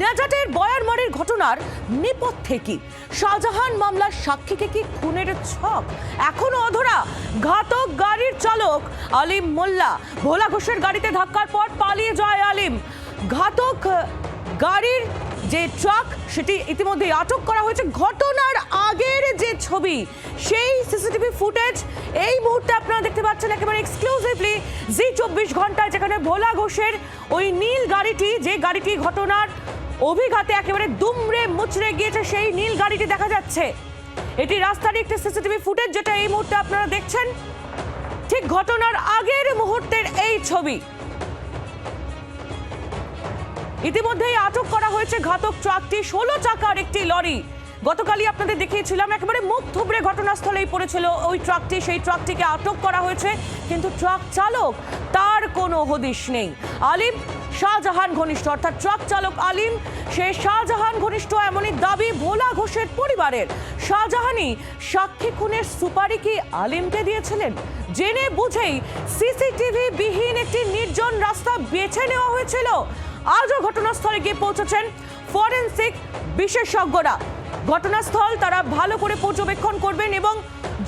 নেজাটের বয়ারমারির ঘটনার নেপথ্যে কি? শাহজাহান মামলার সাক্ষীকে কি খুনের ছক? এখনও অধরা ঘাতক গাড়ির চালক আলিম মোল্লা। ভোলা ঘোষের গাড়িতে ধাক্কার পর পালিয়ে যায় আলিম। ঘাতক গাড়ির যে ট্রাক, সেটি ইতিমধ্যে আটক করা হয়েছে। ঘটনার আগের যে ছবি, সেই সিসিটিভি ফুটেজ এই মুহূর্তে আপনারা দেখতে পাচ্ছেন একেবারে এক্সক্লুসিভলি জি চব্বিশ ঘন্টায়, যেখানে ভোলা ঘোষের ওই নীল গাড়িটি, যে গাড়িটি ঘটনার অভিঘাতে একেবারে দুমড়ে মুচড়ে গিয়েছে সেই নীল গাড়িটি দেখা যাচ্ছে। এটি রাস্তার একটি সিসিটিভি ফুটেজ যেটা এই মুহূর্তে আপনারা দেখছেন। ঠিক ঘটনার আগের মুহূর্তের এই ছবি। ইতিমধ্যেই আটক করা হয়েছে ঘাতক ট্রাকটি, ষোলো চাকার একটি লরি। গতকালই আপনাদের দেখিয়েছিলাম, একেবারে মুখ থুবড়ে ঘটনাস্থলেই পড়েছিল ওই ট্রাকটি, সেই ট্রাকটিকে আটক করা হয়েছে। কিন্তু ট্রাক চালক, তার কোনো হদিশ নেই। আলিম শাহজাহান ঘনিষ্ঠ, অর্থাৎ ট্রাক চালক আলিম। সে শাহজাহান ঘনিষ্ঠ এমনই দাবি ভোলা ঘোষের পরিবারের। শাহজাহানই সাক্ষী খুনের সুপারি কি আলিমকে দিয়েছিলেন? জেনে বুঝেই সিসিটিভি বিহীন একটি নির্জন রাস্তা বেছে নেওয়া হয়েছিল। আজও ঘটনাস্থলে গিয়ে পৌঁছেছেন ফরেন্সিক বিশেষজ্ঞরা। ঘটনাস্থল তারা ভালো করে পর্যবেক্ষণ করবেন এবং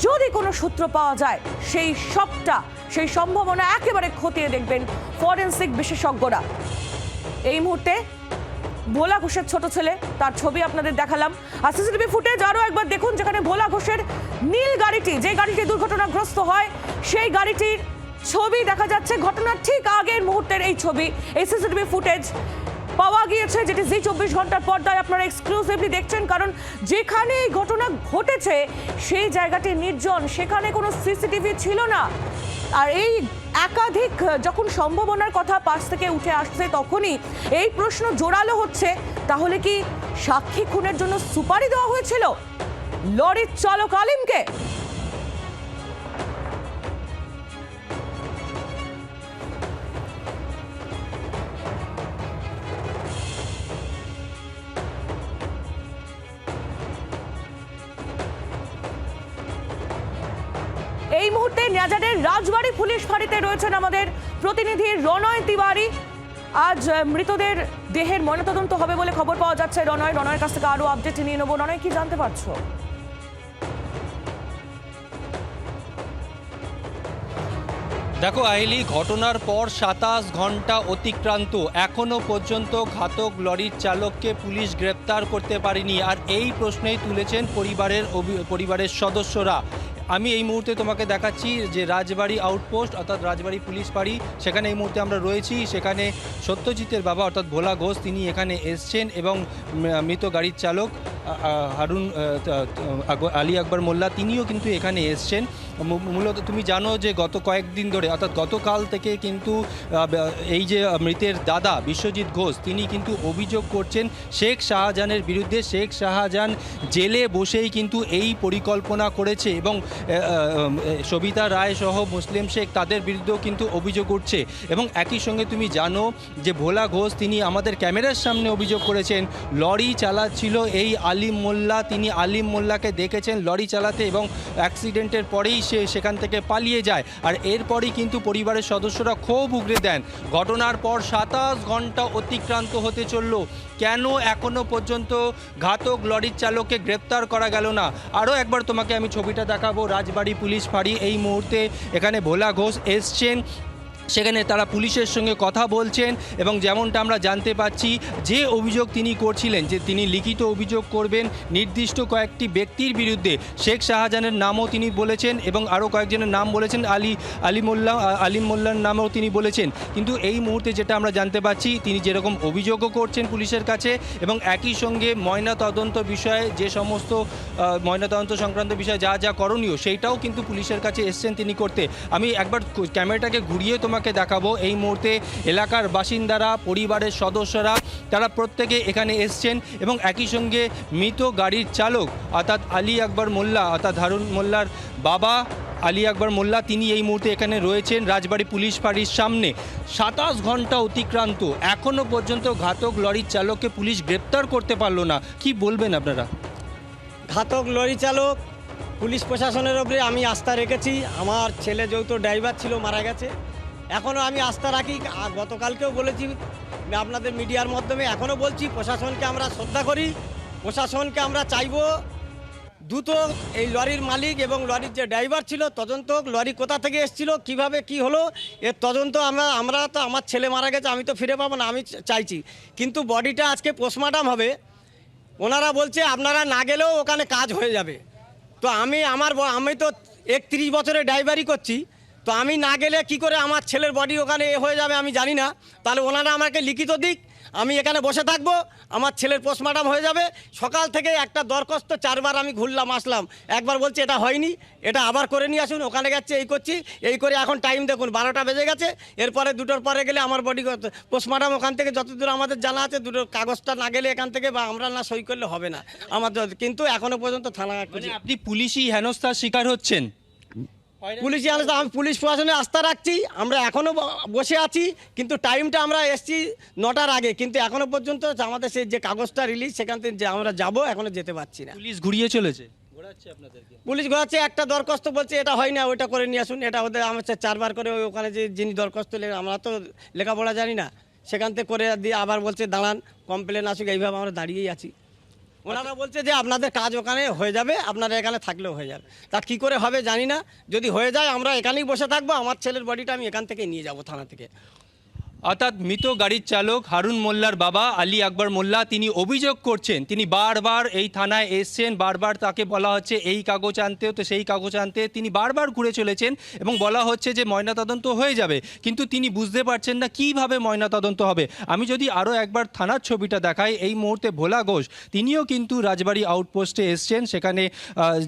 যদি কোনো সূত্র পাওয়া যায়, সেই সবটা, সেই সম্ভাবনা একেবারে খতিয়ে দেখবেন ফরেনসিক বিশেষজ্ঞরা। এই মুহূর্তে ভোলা ঘোষের ছোট ছেলে, তার ছবি আপনাদের দেখালাম। আর সিসিটিভি ফুটেজ আরও একবার দেখুন, যেখানে ভোলা ঘোষের নীল গাড়িটি, যে গাড়িটি দুর্ঘটনাগ্রস্ত হয়, সেই গাড়িটির ছবি দেখা যাচ্ছে। ঘটনার ঠিক আগের মুহূর্তের এই ছবি, এই সিসিটিভি ফুটেজ। পাওয়া গিয়েছে, যেটি জি চব্বিশ ঘণ্টার পর্দায় আপনারা এক্সক্লুসিভলি দেখছেন, কারণ যেখানে এই ঘটনা ঘটেছে, সেই জায়গাটি নির্জন, সেখানে কোনো সিসিটিভি ছিল না। আর এই একাধিক যখন সম্ভাবনার কথা পাশ থেকে উঠে আসছে তখনই এই প্রশ্ন জোরালো হচ্ছে, তাহলে কি সাক্ষী খুনের জন্য সুপারি দেওয়া হয়েছিল? লরির চালক আলিমকে মুহূর্তে নেজারের রাজবাড়ি পুলিশ ফাঁড়িতে রয়েছেন আমাদের প্রতিনিধি রনয় তিওয়ারি। আজ মৃতদের দেহের ময়নাতদন্ত হবে বলে খবর পাওয়া যাচ্ছে। রনয় রনয়ের কাছ থেকে আরও আপডেট নিয়ে নেব। রনয় কি জানতে পারছ? দেখো, আইলি, ঘটনার পর সাতাশ ঘণ্টা অতিক্রান্ত। এখনও পর্যন্ত ঘাতক লরির চালককে পুলিশ গ্রেপ্তার করতে পারেনি। আর এই প্রশ্নেই তুলেছেন পরিবারের পরিবারের সদস্যরা। আমি এই মুহূর্তে তোমাকে দেখাচ্ছি যে রাজবাড়ি আউটপোস্ট, অর্থাৎ রাজবাড়ি পুলিশ বাড়ি, সেখানে এই মুহূর্তে আমরা রয়েছি। সেখানে সত্যজিতের বাবা, অর্থাৎ ভোলা ঘোষ, তিনি এখানে এসছেন এবং মৃত গাড়ির চালক। হারুন আলী আকবর মোল্লা, তিনিও কিন্তু এখানে এসছেন। মূলত তুমি জানো যে গত কয়েকদিন ধরে, অর্থাৎ গতকাল থেকে কিন্তু এই যে মৃতের দাদা বিশ্বজিৎ ঘোষ, তিনি কিন্তু অভিযোগ করছেন শেখ শাহজাহানের বিরুদ্ধে। শেখ শাহজাহান জেলে বসেই কিন্তু এই পরিকল্পনা করেছে এবং সবিতা রায় সহ মুসলিম শেখ তাদের বিরুদ্ধেও কিন্তু অভিযোগ উঠছে। এবং একই সঙ্গে তুমি জানো যে ভোলা ঘোষ, তিনি আমাদের ক্যামেরার সামনে অভিযোগ করেছেন, লরি চালাচ্ছিল এই আলিম মোল্লা, তিনি আলিম মোল্লাকে দেখেছেন লরি চালাতে এবং অ্যাক্সিডেন্টের পরেই সে সেখান থেকে পালিয়ে যায়। আর এরপরই কিন্তু পরিবারের সদস্যরা ক্ষোভ উগড়ে দেন। ঘটনার পর সাতাশ ঘণ্টা অতিক্রান্ত হতে চলল। কেন এখনও পর্যন্ত ঘাতক লরির চালককে গ্রেপ্তার করা গেল না? আরও একবার তোমাকে আমি ছবিটা দেখাবো। রাজবাড়ি পুলিশ ফাঁড়ি এই মুহূর্তে এখানে ভোলা ঘোষ এসছেন। সেখানে তারা পুলিশের সঙ্গে কথা বলছেন এবং যেমনটা আমরা জানতে পাচ্ছি, যে অভিযোগ তিনি করছিলেন, যে তিনি লিখিত অভিযোগ করবেন, নির্দিষ্ট কয়েকটি ব্যক্তির বিরুদ্ধে, শেখ শাহজাহানের নামও তিনি বলেছেন এবং আরও কয়েকজনের নাম বলেছেন, আলী আলী মোল্লা আলিম মোল্লার নামও তিনি বলেছেন। কিন্তু এই মুহূর্তে যেটা আমরা জানতে পাচ্ছি, তিনি যেরকম অভিযোগও করছেন পুলিশের কাছে এবং একই সঙ্গে ময়না তদন্ত বিষয়ে যে সমস্ত ময়নাতদন্ত সংক্রান্ত বিষয়ে যা যা করণীয়, সেইটাও কিন্তু পুলিশের কাছে এসছেন তিনি করতে। আমি একবার ক্যামেরাটাকে ঘুরিয়ে তোমাকে দেখাবো। এই মুহূর্তে এলাকার বাসিন্দারা, পরিবারের সদস্যরা, তারা প্রত্যেকে এখানে এসছেন এবং একই সঙ্গে মৃত গাড়ির চালক, অর্থাৎ আলী আকবর মোল্লা, অর্থাৎ হারুন মোল্লার বাবা আলী আকবর মোল্লা, তিনি এই মুহূর্তে এখানে রয়েছেন রাজবাড়ি পুলিশ ফাঁড়ির সামনে। সাতাশ ঘণ্টা অতিক্রান্ত এখনও পর্যন্ত ঘাতক লরির চালককে পুলিশ গ্রেপ্তার করতে পারল না। কি বলবেন আপনারা? ঘাতক লরি চালক, পুলিশ প্রশাসনের ওপরে আমি আস্থা রেখেছি। আমার ছেলে যেহেতু ড্রাইভার ছিল, মারা গেছে। এখনও আমি আস্থা রাখি গতকালকেও বলেছি আপনাদের মিডিয়ার মাধ্যমে এখনও বলছি, প্রশাসনকে আমরা শ্রদ্ধা করি, প্রশাসনকে আমরা চাইব দ্রুত এই লরির মালিক এবং লরির যে ড্রাইভার ছিল, তদন্ত লরি কোথা থেকে এসেছিল, কীভাবে কি হলো, এর তদন্ত আমরা আমরা তো, আমার ছেলে মারা গেছে, আমি তো ফিরে পাবো না, আমি চাইছি। কিন্তু বডিটা আজকে পোস্টমর্টম হবে, ওনারা বলছে, আপনারা না গেলেও ওখানে কাজ হয়ে যাবে। তো আমি, আমার আমি তো একত্রিশ বছরের ড্রাইভারি করছি তো আমি না গেলে কি করে আমার ছেলের বডি ওখানে এ হয়ে যাবে আমি জানি না। তাহলে ওনারা আমাকে লিখিত দিক, আমি এখানে বসে থাকব, আমার ছেলের পোস্টমর্টম হয়ে যাবে। সকাল থেকে একটা দরখাস্ত চারবার আমি ঘুরলাম, আসলাম। একবার বলছে, এটা হয়নি, এটা আবার করে নিয়ে আসুন, ওখানে গেছে এই করছি, এই করে এখন টাইম দেখুন, বারোটা বেজে গেছে। এরপরে দুটোর পরে গেলে আমার বডি পোস্টমর্টম ওখান থেকে যতদূর আমাদের জানা আছে, দুটোর কাগজটা না গেলে এখান থেকে বা আমরা না সই করলে হবে না। আমাদের, কিন্তু এখনও পর্যন্ত থানা মানে আপনি পুলিশি হেনস্থার শিকার হচ্ছেন। পুলিশ আলোচনা আমি পুলিশ প্রশাসনে আস্থা রাখছি আমরা এখনও বসে আছি কিন্তু টাইমটা আমরা এসছি নটার আগে কিন্তু এখনও পর্যন্ত আমাদের সেই যে কাগজটা রিলিজ সেখান থেকে যে আমরা যাব এখনও যেতে পারছি না। পুলিশ ঘুরিয়ে চলেছে? পুলিশ ঘোরাচ্ছে একটা দরখাস্ত বলছে এটা হয় না ওইটা করে নিয়ে আসুন এটা ওদের আমার হচ্ছে চারবার করে ওই ওখানে যে যিনি দরখাস্ত আমরা তো লেখাপড়া জানি না সেখান থেকে করে দিয়ে আবার বলছে দাঁড়ান কমপ্লেন আসুক এইভাবে আমরা দাঁড়িয়েই আছি। ওনারা বলছে যে আপনাদের কাজ ওখানে হয়ে যাবে, আপনারা এখানে থাকলেও হয়ে যাবে। তা কী করে হবে জানি না। যদি হয়ে যায়, আমরা এখানেই বসে থাকব, আমার ছেলের বডিটা আমি এখান থেকে নিয়ে যাব থানা থেকে। অর্থাৎ মৃত গাড়ির চালক হারুন মোল্লার বাবা আলী আকবর মোল্লা, তিনি অভিযোগ করছেন, তিনি বারবার এই থানায় এসছেন, বারবার তাকে বলা হচ্ছে এই কাগজ আনতে, তো সেই কাগজ আনতে তিনি বারবার ঘুরে চলেছেন এবং বলা হচ্ছে যে ময়নাতদন্ত হয়ে যাবে। কিন্তু তিনি বুঝতে পারছেন না কীভাবে ময়নাতদন্ত হবে। আমি যদি আরও একবার থানার ছবিটা দেখাই, এই মুহূর্তে ভোলা ঘোষ, তিনিও কিন্তু রাজবাড়ি আউটপোস্টে এসছেন। সেখানে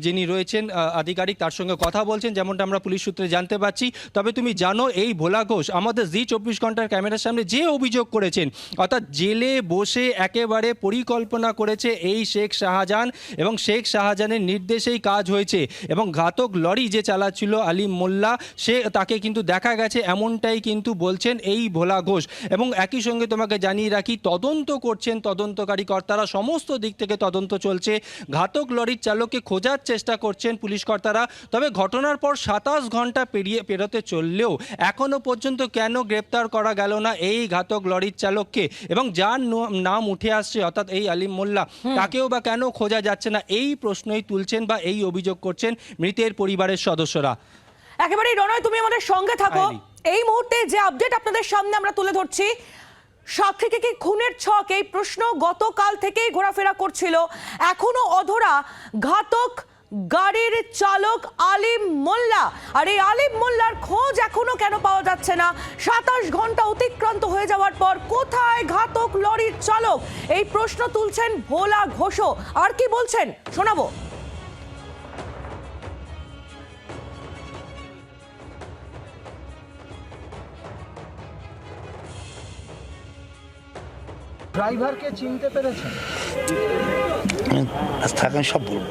যিনি রয়েছেন আধিকারিক, তার সঙ্গে কথা বলছেন, যেমনটা আমরা পুলিশ সূত্রে জানতে পারছি। তবে তুমি জানো, এই ভোলা ঘোষ আমাদের জি চব্বিশ ঘণ্টার ক্যামেরার সামনে যে অভিযোগ করেছেন, অর্থাৎ জেলে বসে একেবারে পরিকল্পনা করেছে এই শেখ শাহজাহান এবং শেখ শাহজাহানের নির্দেশেই কাজ হয়েছে এবং ঘাতক লরি যে চালাচ্ছিল আলিম মোল্লা, সে তাকে কিন্তু দেখা গেছে, এমনটাই কিন্তু বলছেন এই ভোলা ঘোষ। এবং একই সঙ্গে তোমাকে জানিয়ে রাখি, তদন্ত করছেন তদন্তকারী কর্তারা, সমস্ত দিক থেকে তদন্ত চলছে। ঘাতক লরির চালককে খোঁজার চেষ্টা করছেন পুলিশ কর্তারা, তবে ঘটনার পর সাতাশ ঘণ্টা পেরিয়ে, পেরোতে চললেও এখনও পর্যন্ত কেন গ্রেপ্তার করা গেল না এই ঘাতক লরির চালককে এবং যার নাম উঠে আসছে অর্থাৎ এই আলিম মোল্লা তাকেও বা কেন খোঁজা যাচ্ছে না? এই প্রশ্নই তুলছেন বা এই অভিযোগ করছেন মৃতের পরিবারের সদস্যরা। একেবারেই রনয় তুমি আমাদের সঙ্গে থাকো। এই মুহূর্তে যে আপডেট আপনাদের সামনে আমরা তুলে ধরছি সাক্ষীকে কি খুনের ছক? এই প্রশ্ন গতকাল থেকেই ঘোরাফেরা করছিল। এখনও অধরা ঘাতক গাড়ির চালক আলিম মোল্লা। আর এই আলিম মোল্লার খোঁজ এখনও কেন পাওয়া যাচ্ছে না? সাতাশ ঘণ্টা অতিক্রান্ত হয়ে যাওয়ার পর কোথায় ঘাতক লরির চালক? এই প্রশ্ন তুলছেন ভোলা ঘোষও। আর কি বলছেন? শোনাবো। ড্রাইভারকে চিনতে পেরেছেন? থাকেন সব বলব।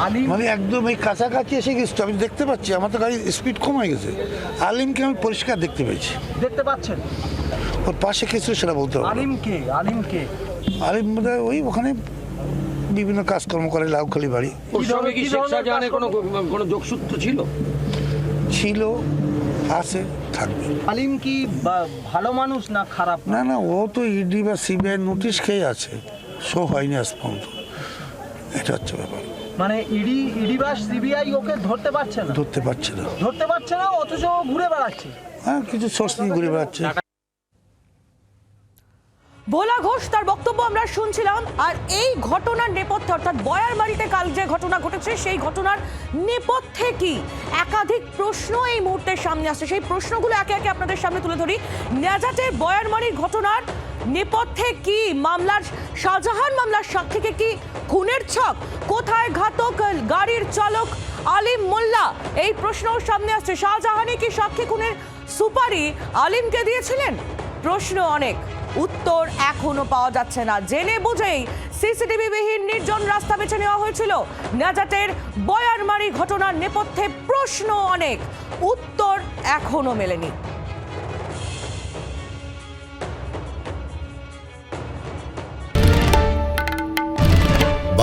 আলিম মানে একদম এই কাছাকাছি এসে গেছি। আমি দেখতে পাচ্ছি আমার তো গাড়ির স্পিড কমে গেছে। আলিমকে আমি পরিষ্কার দেখতে পেয়েছি। দেখতে পাচ্ছেন? ওর পাশে কে ছিল সেটা বলতে না। আলিমকে আলিমকে আলিম ওই ওখানে বিভিন্ন কাজকর্ম করে লাউখালি বাড়ি। কোনো যোগসূত্র ছিল? ছিল আছে থাকবে। আলিম কি বা- ভালো মানুষ না খারাপ না না ও তো ইডি বা সিবিআই নোটিশ খেয়ে আছে। শো হয়নি আজ পর্যন্ত। এটা হচ্ছে ব্যাপার। মানে ইডি ইডি বা সিবিআই ওকে ধরতে পারছে না। ধরতে পারছে না। ধরতে পারছে না অথচ ঘুরে বেড়াচ্ছে। হ্যাঁ কিছু নিয়ে ঘুরে বেড়াচ্ছে। ভোলা ঘোষ তার বক্তব্য আমরা শুনছিলাম আর এই ঘটনার নেপথ্যে অর্থাৎ বয়ার বাড়িতে কাল যে ঘটনা ঘটেছে সেই ঘটনার নেপথ্যে কি? একাধিক প্রশ্ন এই মুহূর্তে সামনে আসছে। সেই প্রশ্নগুলো একে একে আপনাদের সামনে তুলে ধরি। নেজাটের বয়ারমারির ঘটনার নেপথ্যে কি মামলার শাহজাহান মামলার সাক্ষীকে কি খুনের ছক? কোথায় ঘাতক গাড়ির চালক আলিম মোল্লা? এই প্রশ্ন সামনে আসছে। শাহজাহানি কি সাক্ষী খুনের সুপারি? আলিমকে দিয়েছিলেন? প্রশ্ন অনেক। উত্তর এখনও পাওয়া যাচ্ছে না। জেনে বুঝেই সিসিটিভি বিহীন নির্জন রাস্তা বেছে নেওয়া হয়েছিল। নাজাটের বয়ারমারি ঘটনার নেপথ্যে প্রশ্ন অনেক। উত্তর এখনও মেলেনি।